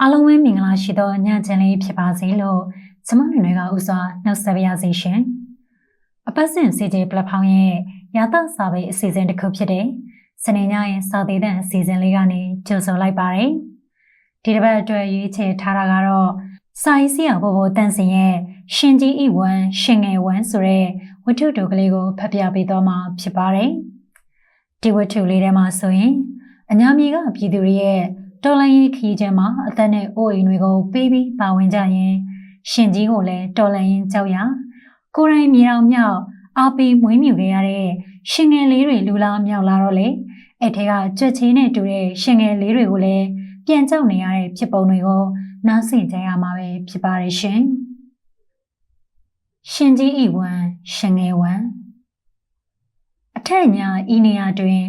အားလုံးပဲမင်္ဂလာရှိသောညချမ်းလေးဖြစ်ပါစေလို့ကျမတို့တွေကဥစွာနှုတ်ဆက်ပါရစေရှင်။အပတ်စဉ်စီဂျေပလက်ဖောင်းရဲ့ရသစာပေအစီအစဉ်တစ်ခုဖြစ်တဲ့စနေညရဲ့စာသေးတဲ့အစီအစဉ်လေးကနေကြိုဆိုလိုက်ပါတယ်။ဒီတစ်ပတ်အတွက်ရွေးချယ်ထားတာကတော့စာရေးဆရာဘိုးဘိုတန်စင်ရဲ့ရှင်ကြီးဤဝမ်ရှင်ငယ်ဝမ်ဆိုတဲ့ဝတ္ထုတူကလေးကိုဖတ်ပြပေးသွားမှာဖြစ်ပါတယ်။ဒီဝတ္ထုလေးထဲမှာဆိုရင်အညာမြေကပြည်သူတွေရဲ့ တော်လိုင်းရေးခရီးချမ်းမှာအသက်နဲ့အိုးအိမ်တွေကိုပေးပြီးပါဝင်ကြရင်ရှင်ကြီးကိုလည်းတော်လိုင်းရင်ကြောက်ရကိုယ်တိုင်မြေတော်မြောက်အားပေးမွေးမြူခဲ့ရတဲ့ရှင်ငယ်လေးတွေလူလာမြောက်လာတော့လေအဲ့ထဲကကြွက်ချင်းနဲ့တူတဲ့ရှင်ငယ်လေးတွေကိုလည်းပြန်ကြောက်နေရတဲ့ဖြစ်ပုံတွေကိုနားဆင်ကြရမှာပဲဖြစ်ပါရဲ့ရှင်ရှင်ကြီးဤဝမ်ရှင်ငယ်ဝမ်အထက်ညာဤနေရာတွင်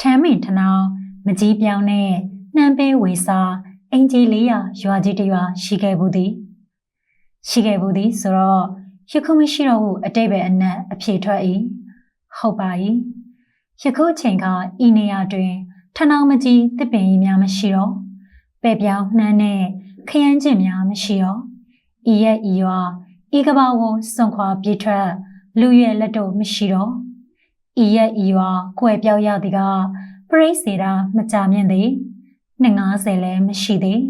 ထမ်းမင်ထနောင်မကြီးပြောင်းတဲ့ နှမ်းပေးဝေစာအင်ဂျီလေးရရွာကြီးတရွာရှိခဲ့ဘူးသည်ရှိခဲ့ဘူးသည်ဆိုတော့ယခုမရှိတော့ဘူးအတိတ်ပဲအနက်အဖြေထွက်၏ဟုတ်ပါ၏ယခုချိန်ကဤနေရာတွင်ထနောင်မကြီးတစ်ပင်ကြီးများမရှိတော့ပဲ့ပြောင်းနှမ်းနဲ့ခရမ်းကျင်များမရှိတော့ဤရဲ့ဤရွာဤကဘာကိုစွန့်ခွာပြေးထွက်လူရဲ့လက်တော့မရှိတော့ဤရဲ့ဤရွာကွယ်ပြောက်ရသည်ကပရိစေတာမကြမြင့်သည် 250လည်းမရှိသေး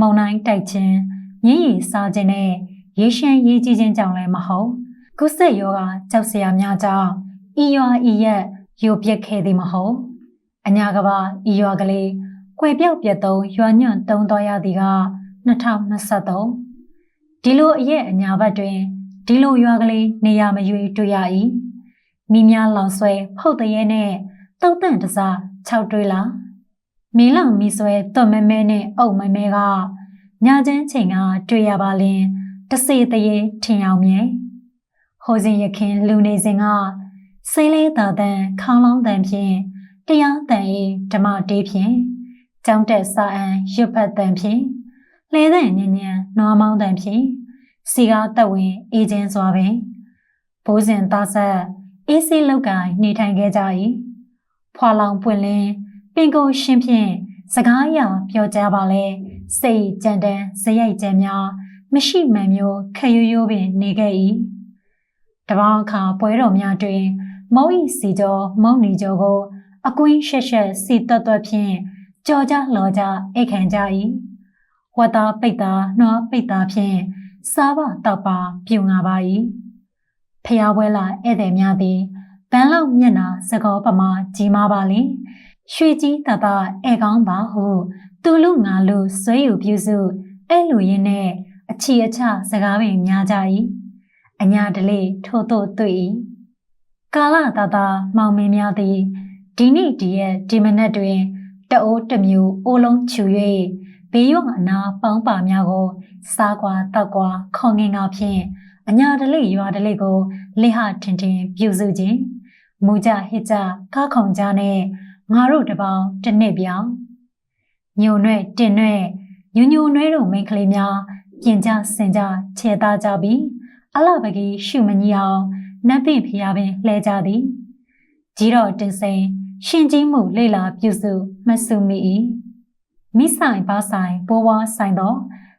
မုံတိုင်းတိုက်ခြင်းညည်ရီစားခြင်းနဲ့ရေရှမ်းရေးကြီးခြင်းကြောင့်လည်းမဟုတ်ကုသယောဂကြောက်စရာများကြောင့်ဤရွာဤရက်ယိုပြက်ခဲ့သည်မဟုတ်အညာကဘာဤရွာကလေးကွယ်ပြောက်ပြတ်သုံးရွာညွန့်တုံးတော်ရသည်က2023ဒီလိုအရက်အညာဘက်တွင်ဒီလိုရွာကလေးနေရာမရွေတွေ့ရ၏မိများလောင်ဆွဲဖုတ်တရဲနဲ့တုတ်တန့်တစား6တွေးလား မင်းလောင်မီဆွဲသွတ်မဲမဲနဲ့အုပ်မဲမဲကညချမ်းချိန်ကတွေ့ရပါလင်တစေတရေထင်အောင်မြဲဟိုစဉ်ရခင်လူနေစဉ်ကစိလေးသာတန်ခေါင်းလောင်းတန်ဖြင့်တရားတန်၏ဓမ္မတေးဖြင့်ကြောင်းတက်စာအန်ရွတ်ဖတ်တန်ဖြင့်လဲတဲ့ညဉ့်ညံနွားမောင်းတန်ဖြင့်စီကားတက်ဝင်အေဂျင်စွာပင်ဘိုးစဉ်သားဆက်အေးစေးလောက်က နေထိုင်ခဲ့ကြ၏ဖွာလောင်ပွင့်လင်း ပင်ကိုရှင်ဖြင့်စကားအရာပြောကြပါလေစိတ်ကြံတန်းဇယိုက်ကြံများမရှိမှန်မျိုးခရွရိုးပင်နေခဲ့၏တပောင်းအခါပွဲတော်များတွင် မုံဤစီကျော်မုံနီကျော်ကို အကွင်းရှက်ရှက်စီတွတ်တွတ်ဖြင့်ကြော်ကြလော်ကြအိတ်ခံကြ၏ဝတ်သားပိတ်သားနှောပိတ်သားဖြင့်စားပါတောက်ပါပြုံငါပါ၏ဖျားပွဲလာဧည့်သည်များသည်ဘန်းလောက်မျက်နာစကောပမာကြီးမားပါလေ ရွှေကြီးတတအဲကောင်းပါဟုသူလူငါလူဆွေးယူပြုစုအဲ့လူရင်းနဲ့အချီအချစကားပင်များကြ၏အညာတလေထို့သို့တွေ့၏ကာလတတမောင်မင်းများသည်ဒီနေ့ဒီရက်ဒီမနက်တွင်တအိုးတစ်မျိုးအိုးလုံးချူ၍ဘေးရွာအနာပေါင်းပါများကို စားကွာတောက်ကွာခေါငင်ငါဖြင့်အညာတလေရွာတလေကိုလက်ဟထင်ထင်ပြုစုခြင်းမူကြဟစ်ကြကားခုံကြနဲ့ ငါတို့တပေါင်းတစ်နှစ်ပြောင်းညုံနဲ့တင်နဲ့ညူညူနွဲတို့မိန်းကလေးများပြင်ကြစင်ကြခြေသားကြပြီးအလပကြီးရှုမကြီးအောင်နတ်ပိဖျားပင်လှဲကြသည်ကြီးတော်တင်စိန်ရှင်ကြီးမှုလေလာပြုစုမဆုမိ၏မိဆိုင်ပါဆိုင်ဘိုးဘွားဆိုင်တော့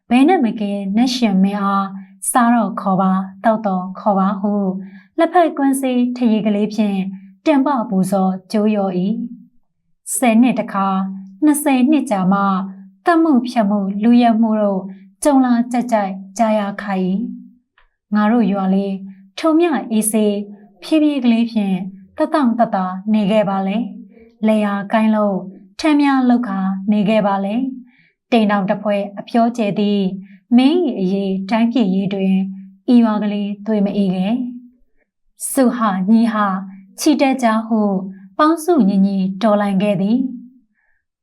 ဘယ်နဲ့မကင်းနှက်ရှင်မင်းအားစားတော့ခေါ်ပါတောက်တော့ခေါ်ပါဟုလက်ဖက်ကွင်းစေးထရီကလေးဖြင့်တံပပူစောကျိုးရော်၏ 10နှစ်တခါ20နှစ်ကြာမှတမှုဖြတ်မှုလူရမှုတို့ကြုံလာကြကြိုက်ကြာရခိုင်ငါတို့ရွာလေးထုံမြအေးစေးဖြည်းဖြည်းကလေးဖြင့်တတောင့်တတနေခဲ့ပါလေလေယာကိုင်းလို့ထမ်းများလောက်ခါနေခဲ့ပါလေတိမ်တောင်တပွဲအပြောကျဲသည်မင်း၏အရေးတိုင်းပြည်ရေးတွင်ဤရွာကလေးတွေ့မအေးခဲ့စုဟာညီဟာချီတက်ကြဟု ပေါင်းစုညီညီတော်လှန်ခဲ့သည်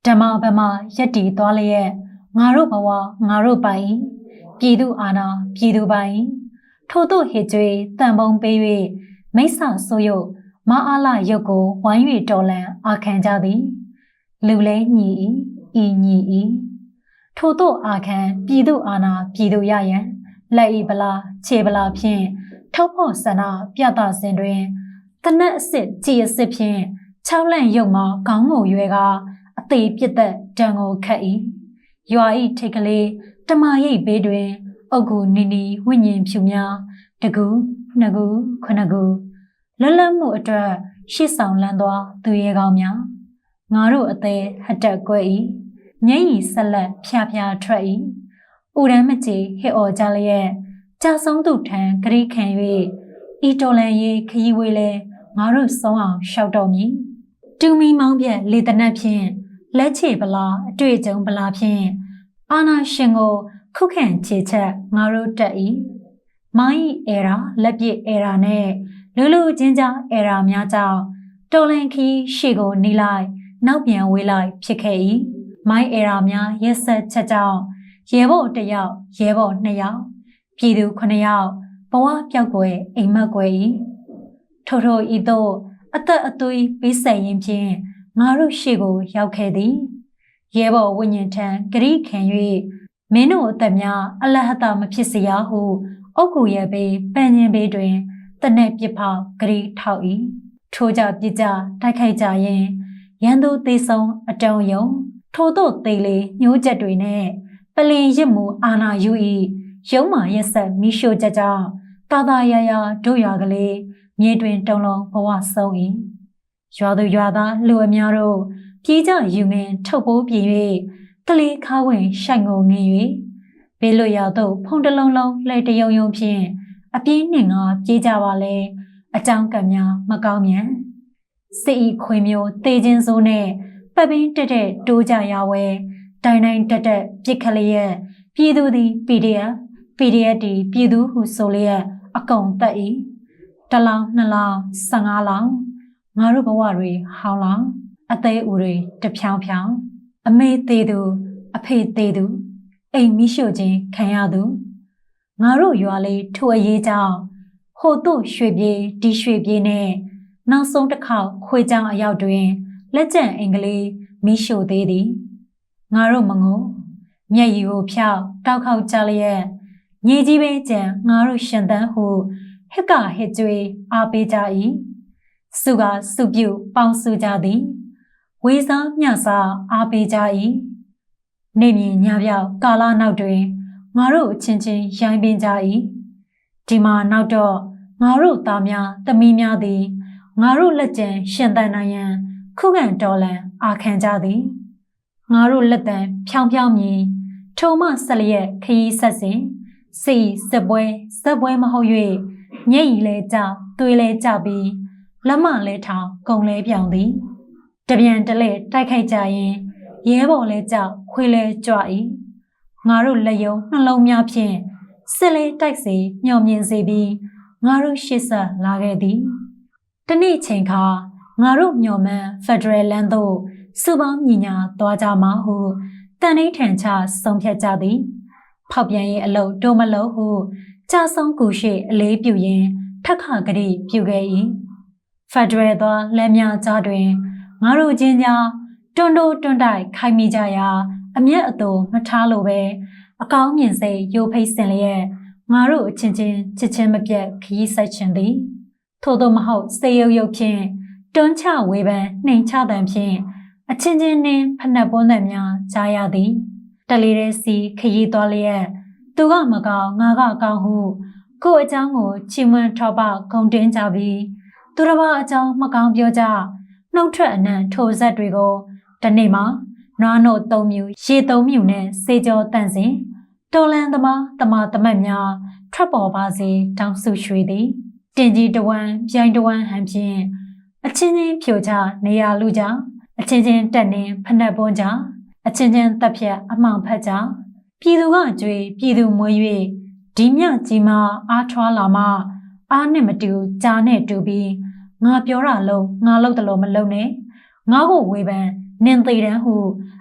ဓမ္မဗမရက်တီသွားလျက်ငါတို့ဘဝငါတို့ပိုင်ပြည်သူအာဏာပြည်သူပိုင်ထို့သို့ဟစ်ကြွေတန်ပုံပေး၍မိစ္ဆာဆိုယုတ်မအားလာရုပ်ကိုဝိုင်း၍တော်လန်အာခံကြသည်လူလဲညီဤဤညီဤထို့သို့အာခံပြည်သူအာဏာပြည်သူရရန်လက်ဤပလားခြေပလားဖြင့်ထောက်ဖို့ဆန္ဒပြသစဉ်တွင်တနက်အစ်စ်ကြည်အစ်စ်ဖြင့် ၆လန့်ရုပ်မှာခေါင်းငုံရွဲကအသေးပြစ်သက်တံကိုခတ်၏ရွာဤထိတ်ကလေးတမရိပ်ဘေးတွင် အုတ်ကူနီနီဝိညာဉ်ဖြူများတကူနှစ်ကူခုနှစ်ကူလတ်လတ်မှုအတွက်ရှေ့ဆောင်လန်းသွားသူရဲကောင်းများငါတို့အသေးဟတ်တက်ကွဲ၏မျက်ရည်ဆက်လက်ဖြာဖြာထွက်၏ဥရမ်းမကြီးဟစ်အော်ကြလျက်ကြာဆုံးသူထံဂရိခံ၍ဤတော်လန်ရေးခရီးဝေးလဲငါတို့ဆုံးအောင်ရှောက်တော်မည် တူမီမောင်းပြက်လေတနက်ဖြင့်လက်ချေပလာအတွေ့အကြုံပလာဖြင့်အာနာရှင်ကို ခုခံခြေချက်ငါတို့တက်၏မိုင်းအရာလက်ပစ်အရာနဲ့လူလူချင်းကြားအရာများကြောင့်တော်လန်ခီရှေကိုနေလိုက်နောက်ပြန်ဝေးလိုက်ဖြစ်ခဲ့၏မိုင်းအရာများရက်ဆက်ချက်ကြောင့်ရဲဘော်တစ်ယောက်ရဲဘော်နှစ်ယောက်ပြည်သူ9ယောက်ဘဝပြောက်ွယ်အိမ်မက်ွယ်၏ထို့ထို့ဤသို့ အသက်အသွေးပေးဆက်ရင်းဖြင့်ငါတို့ရှေ့ကိုရောက်ခဲ့သည်ရဲဘော်ဝိညာဉ်ထံဂရိခံ၍မင်းတို့အသက်များအလဟတမဖြစ်စေရဟုအုတ်ကူရဲ့ဘေးပန်းရင်ဘေးတွင်တနက်ပြစ်ဖောက်ဂရိထောက်၏ထိုးကြပြစ်ကြတိုက်ခိုက်ကြရင်ရန်သူသေးဆုံးအတုံးယုံထို့သောသေးလေညှိုးချက်တွေနဲ့ပလင်ရစ်မှုအာနာယူ၏ရုံးမာရက်ဆက်မိရှို့ကြကြောင့်တာတာရရတို့ရွာကလေး မြေတွင်တုံလုံးဘဝဆုံး၏ရွာသူရွာသားလူအများတို့ပြေးကြယူငင်ထုတ်ပိုးပြေ၍တလေခါဝင်ရှိုက်ငုံငင်၍ဘေးလွရာသို့ဖုန်တလုံးလုံးလှဲ့တယုံယုံဖြင့်အပြင်းနှင်ကပြေးကြပါလေအကြောင်းကံများမကောင်းမြန်စစ်ဤခွေမျိုးတေခြင်းစိုးနဲ့ပတ်ပင်းတက်တက်တိုးကြရဝဲတိုင်တိုင်တက်တက်ပြစ်ခလျက်ပြည်သူသည် PDF PDF တီပြည်သူဟုဆိုလျက်အကုန်တက်၏ တလောင်နှစ်လောင်15လောင်ငါတို့ဘဝတွေဟောင်းလောင်အသေးဦးတွေတဖြောင်းဖြောင်းအမေသေးသူအဖေသေးသူအိမ်မိရှို့ခြင်းခံရသူငါတို့ရွာလေးထိုအရေးကြောင့်ဟိုတို့ရွှေပြေးဒီရွှေပြေးနဲ့နောက်ဆုံးတစ်ခေါက်ခွေကြောင်အရောက်တွင်လက်ကျန်အင်္ဂလိပ်မိရှို့သေးသည်ငါတို့မငိုမျက်ရည်ကိုဖြောက်တောက်ခေါက်ကြလျက်ညီကြီးပဲကြံငါတို့ရှင်သန်ဟု ဟစ်ကဟစ်ကြွေအားပေးကြ၏စုကစုပြုပေါင်းစုကြသည်ဝေစားမြစားအားပေးကြ၏နေမြင်ညပြောက်ကာလနောက်တွင်ငါတို့အချင်းချင်းရိုင်းပင်ကြ၏ဒီမှာနောက်တော့ငါတို့သားများသမီးများသည်ငါတို့လက်ကျန်ရှင်သန်နိုင်ရန် ခုခံတော်လန်အာခံကြသည်ငါတို့လက်တံဖြောင်းဖြောင်းမြည်ထုံမဆက်လျက်ခရီးဆက်စဉ်စီစပွဲစပွဲမဟုတ်၍ မျက်ရည်လဲကြသွေးလဲကြပြီးလက်မလဲထောင်ကုံလဲပြောင်သည်တပြန်တလဲတိုက်ခိုက်ကြရင်ရဲဘော်လဲကြောက်ခွေးလဲကြွ၏ငါတို့လက်ယုံနှလုံးများဖြင့်စစ်လဲတိုက်စေမျှော်မြင်စေပြီးငါတို့ရှေ့ဆက်လာခဲ့သည်တနေ့ချိန်ခါငါတို့မျှော်မှန်းဖက်ဒရယ်လန်သို့စုပေါင်းညီညာသွားကြမှာဟုတန်နှိထန်ချဆုံးဖြတ်ကြသည် ဖောက်ပြန်ရေးအလုပ်တိုးမလို့ဟုကြာဆုံးကူရှိအလေးပြုရင်းထက်ခကတိပြုခဲ့၏ဖက်ဒရယ်သောလက်များကြားတွင်ငါတို့ချင်းကြားတွန်းတိုးတွန်းတိုက်ခိုင်မိကြရာအမျက်အသွမထားလို့ပဲအကောင်းမြင်စိတ်ယိုဖိတ်စင်လျက်ငါတို့အချင်းချင်းချစ်ချင်းမပြတ်ခရီးဆက်ခြင်းသည်ထို့သောမဟုတ်စေရုပ်ရုပ်ဖြင့်တွန်းချဝေဖန်နှိမ်ချတံဖြင့်အချင်းချင်းနှင်းဖနှက်ပွန်းသံများကြားရသည် တလီတဲ့စီခရီးသွားလျက်သူကမကောင်းငါကကောင်းဟုကို့အကြောင်းကိုချီးမွမ်းထောက်ပဂုံတင်းကြပြီးသူတစ်ပါးအကြောင်းမကောင်းပြောကြနှုတ်ထွက်အနံ့ထိုဇက်တွေကိုတနေ့မှာနွားနို့သုံးမြူရေသုံးမြူနဲ့စေကြောတန့်စင်တော်လန်သမားတမတမတ်များထွက်ပေါ်ပါစေတောင်းဆုရွှေသည်တင်ကြီးတဝမ်းပြိုင်တဝမ်းဟန်ဖြင့်အချင်းချင်းဖြိုချနေရလူကြအချင်းချင်းတက်နေဖနှက်ပွန်းကြ အချင်းချင်းတက်ဖြတ်အမှောင်ဖက်ကြပြည်သူကကြွေပြည်သူမွေး၍ဒီမြကြီးမာအားထွားလာမှအားနဲ့မတူကြားနဲ့တူပြီးငါပြောတာလုံးငါလုပ်တယ်လို့မလုပ်နဲ့ငါ့ကိုဝေဖန်နင်သေးတန်းဟု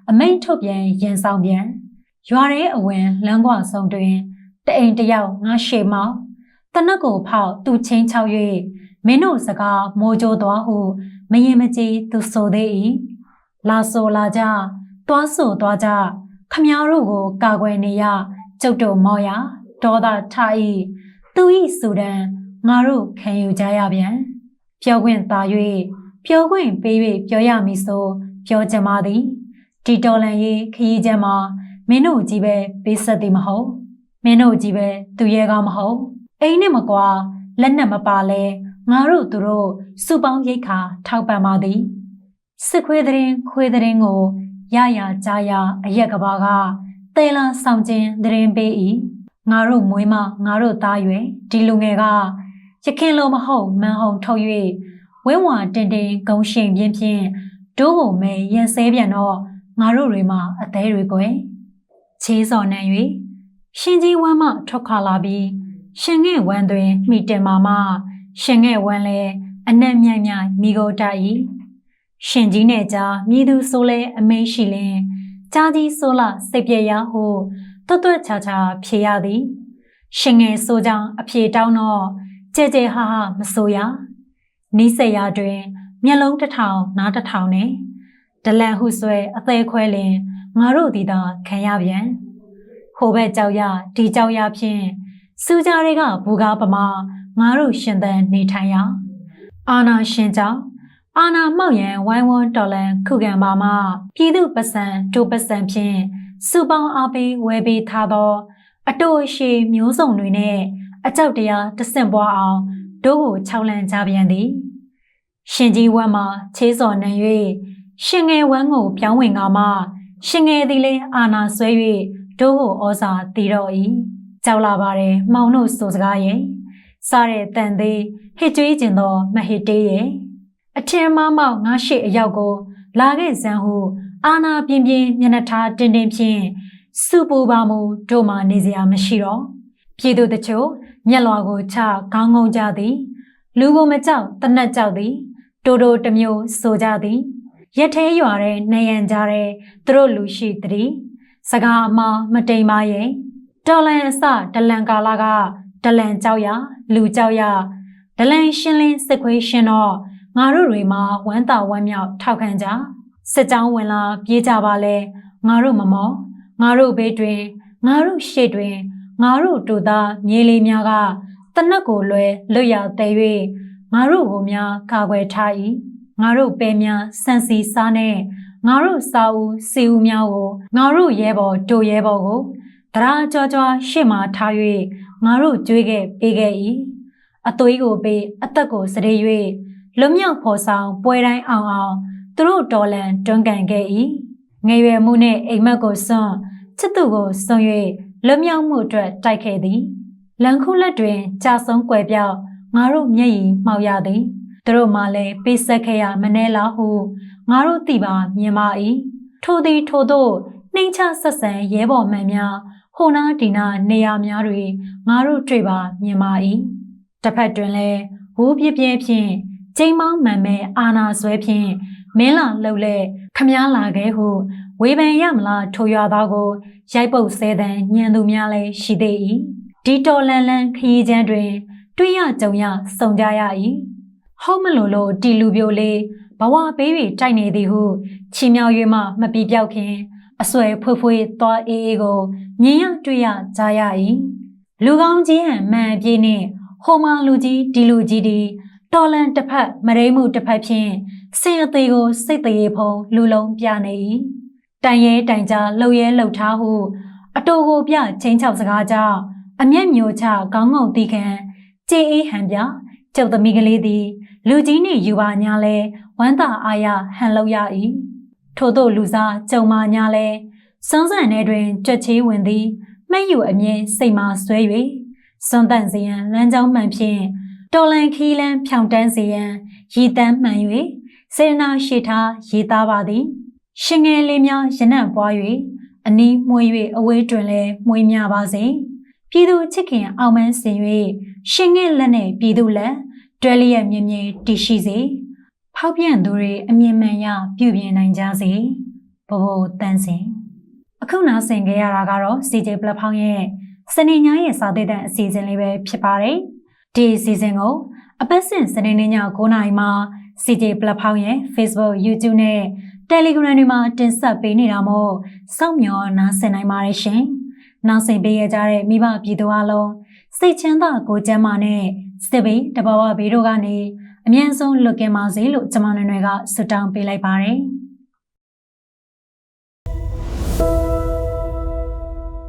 အမိန့်ထုတ်ပြန်ရင်ဆောင်ပြန်ရွာရဲအဝင်လမ်းကွာဆုံးတွင်တအိမ်တယောက်ငါရှေမောင်းတနက်ကိုဖောက်သူချင်းချောက်၍မင်းတို့စကားမိုးကြိုးသွားဟုမရင်မကြီးသူဆိုသေး၏လာဆိုလာကြ သွားဆိုသွားကြခမည်းတော်ကိုကာကွယ်နေရကျုပ်တို့မော်ရဒေါသထား၏သူ၏စူဒန်ငါတို့ခံယူကြရပြန်ပြောခွင့်သာ၍ပြောခွင့်ပေး၍ပြောရမည်ဆိုပြောကြပါသည်ဒီတော်လန်ရေးခရီးချမ်းမှာမင်းတို့ကြီးပဲပေးဆက်သည်မဟုတ်မင်းတို့ကြီးပဲသူရဲကောင်းမဟုတ်အိမ်နဲ့မကွာလက်နဲ့မပါလဲငါတို့သူတို့စုပေါင်းရိတ်ခါထောက်ပံ့ပါသည်စစ်ခွေးတဲ့ရင်ခွေးတဲ့ရင်ကို ရရကြားရအရက်ကဘာကတဲလာဆောင်ခြင်းတဲ့ရင်ပေး၏ငါတို့မွေးမငါတို့သားရွယ်ဒီလူငယ်ကရခင်လိုမဟုတ်မန်ဟုံထုတ်၍ဝင်းဝါတင်တင်ဂုံရှင်ပြင်းဖြင့်ဒိုးကိုမဲရန်ဆဲပြန်တော့ငါတို့တွေမှာအသေးတွေကွယ်ချေးစော်နှံ၍ရှင်ကြီးဝမ်းမှထွက်ခါလာပြီးရှင်ငဲ့ဝမ်းတွင်မိတင်မာမရှင်ငဲ့ဝမ်းလဲအနက်မြိုင်မြိုင်မိကိုတိုက်၏ ရှင်ကြီးနဲ့ကြားမြည်သူဆိုလဲအမိန့်ရှိလင်ကြားကြီးဆိုလာစိတ်ပြရဟုတွတ်တွတ်ချာချာဖြေရသည်ရှင်ငယ်ဆိုကြောင့်အဖြေတောင်းတော့ကြဲကြဲဟာဟာမဆိုရနီးစက်ရတွင် မျက်လုံးတစ်ထောင်နားတစ်ထောင်နဲ့ဒလန်ဟုဆွဲအသေးခွဲလင်ငါတို့ဒီသာခံရပြန်ဟိုဘက်ကြောက်ရဒီကြောက်ရဖြင့်စူးကြတွေကဘူကားပမာငါတို့ရှင်သန်နေထိုင်ရအာနာရှင်ကြောင့် အာနာမောက်ရန်ဝိုင်းဝန်းတော်လန်ခုခံပါမှပြည်သူပစံဒိုပစံဖြင့်စုပေါင်းအားပေးဝယ်ပေးထားသော အတူရှိမျိုးစုံတွေနဲ့အကြောက်တရားတဆင့်ပွားအောင်တို့ကိုခြောက်လန့်ကြပြန်သည်ရှင်ကြီးဝမ်းမှာချေးစော်နှံ၍ရှင်ငယ်ဝမ်းကိုပြောင်းဝင်ကမှရှင်ငယ်သည်လည်းအာနာဆွဲ၍တို့ကိုဩဇာတည်တော်၏ကြောက်လာပါတယ်မောင်တို့ဆိုစကားရဲ့စားတဲ့တန်သေးဟစ်ကြွေးကျင်သောမဟစ်တေးရဲ့ အထင်မမောက်ငါရှိအရောက်ကို လာခဲ့စမ်းဟု အာနာပြင်းပြင်းမျက်နှာထားတင်းတင်းဖြင့်စုပူပါမှုတို့မှနေစရာမရှိတော့ပြည်သူတချို့မျက်လွာကိုချခေါင်းငုံကြသည် လူကိုမကြောက်တနတ်ကြောက်သည်တိုးတိုးတစ်မျိုးဆိုကြသည်ရက်သေးရွာတဲ့နေရန်ကြတဲ့သူတို့လူရှိသည်စကားအမမတိမ်ပါရဲ့တော်လန်အစဒလန်ကာလာကဒလန်ကြောက်ရလူကြောက်ရဒလန်ရှင်းလင်းစစ်ခွေးရှင်းတော့ ငါတို့တွေမှာဝမ်းသာဝမ်းမြောက်ထောက်ခံကြစစ်ကြောင်းဝင်လာပြေးကြပါလေငါတို့မမောငါတို့ဘေးတွင်ငါတို့ရှေ့တွင်ငါတို့တို့သားမြေလေးများကတနက်ကိုလွယ်လွတ်ရသေး၍ငါတို့ကိုများကာကွယ်ထား၏ငါတို့ပဲများစံစီစားနဲ့ငါတို့စာဦးစီဦးများကိုငါတို့ရဲဘော်တို့ရဲဘော်ကိုတရာကြွားကြွားရှေ့မှထား၍ငါတို့ကြွေးခဲ့ပေးခဲ့၏အသွေးကိုပေးအသက်ကိုစရေ၍ လွမြောက်ဖော်ဆောင်ပွဲတိုင်းအောင်အောင်သူတို့တော်လန်တွန်းကန်ခဲ့၏ငယ်ရွယ်မှုနှင့်အိမ်မက်ကိုစွန့်ချစ်သူကိုစွန့်၍လွမြောက်မှုအတွက်တိုက်ခဲ့သည်လန်ခုလက်တွင်ကြာဆုံးကွယ်ပြောက်ငါတို့မျက်ရည်မှောက်ရသည်သူတို့မှလည်းပေးဆက်ခဲ့ရမနှဲလားဟုငါတို့သိပါမြင်ပါ၏ထိုသည်ထိုတို့နှိမ်ချဆက်ဆံရဲဘော်မှန်များဟိုနာဒီနာနေရာများတွင်ငါတို့တွေ့ပါမြင်ပါ၏တစ်ဖက်တွင်လည်းဝူးပြပြဲဖြင့် ကျိန်မောင်းမှန်မဲ့အာနာဆွဲဖြင့်မင်းလာလှုပ်လဲခမားလာခဲ့ဟုဝေဖန်ရမလားထိုရွာသားကိုရိုက်ပုတ်ဆဲတဲ့ညံသူများလည်းရှိသေး၏ဒီတော်လန်လန်ခရီးချမ်းတွင် တွေ့ရကြုံရစုံကြရ၏ဟုတ်မလို့လို့တီလူပြိုလေးဘဝပေးပြီးတိုက်နေသည်ဟုချီမြောက်၍မှမပြပြောက်ခင်အဆွဲဖွေးဖွေးသွားအေးအေးကိုမြင်ရတွေ့ရကြရ၏လူကောင်းကြီးဟန်မှန်ပြေးနှင့်ဟိုမာလူကြီးဒီလူကြီးဒီ တော်လန်တစ်ဖက်မရိမှုတစ်ဖက်ဖြင့်စင်အသေးကို စိတ်တရေဖုံလူလုံးပြနေ၏တိုင်ရဲတိုင်ကြားလှုပ်ရဲလှုပ်ထားဟု အတူကိုပြချင်းချောက်စကားကြောင့်အမျက်မျိုးချခေါင်းငုံတီခံကြေးအေးဟန်ပြကျုပ်သမီးကလေးသည် လူကြီးနှင့်ယူပါညာလဲဝမ်းသာအားရဟန်လောက်ရ၏ထို့သောလူစားကြုံမာညာလဲစွန်းစံထဲတွင်ကြွက်ချေးဝင်သည်မှတ်ယူအမြင်စိတ်မှဆွဲ၍စွန်းတန့်စီရန်လမ်းကြောင်းမှန်ဖြင့် တော်လန်ခီလန်းဖြောင်တန်းစီရန်ရည်တန်းမှန်၍စေနာရှိထားရေးသားပါသည် ရှင်ငယ်လေးများရနံ့ပွား၍အနီးမွေ၍အဝေးတွင်လည်းမွေးများပါစေပြည်သူချစ်ခင်အောင်မန်းစင်၍ရှင်ငယ်လက်နှင့်ပြည်သူလက်တွဲလျက်မြင်မြင်တည်ရှိစေဖောက်ပြန်သူတွေအမြင်မှန်ရပြုပြင်နိုင်ကြစေဘဘတန်းစင်အခုနောက်ဆင်ခဲ့ရတာကတော့ CJ platform ရဲ့စနေညရဲ့စာသေးတဲ့အစီအစဉ်လေးပဲဖြစ်ပါတယ် ဒီအစီအစဉ်ကိုအပတ်စဉ်စနေနေ့ည9:00နာရီမှာ CJ platform ရဲ့ Facebook, YouTube နဲ့ Telegram တွေမှာတင်ဆက်ပေးနေတာမို့စောင့်မျှော်နားဆင်နိုင်ပါတယ်ရှင်။နောက်ဆင်ပေးရကြတဲ့မိဘပြည်သူအလုံးစိတ်ချမ်းသာကိုကျမ်းမာနဲ့စစ်ဘေးတဘာဝဘေးတို့ကနေအမြန်ဆုံးလွတ်ကင်းပါစေလို့ကျွန်မနွယ်နွယ်ကဆုတောင်းပေးလိုက်ပါတယ်။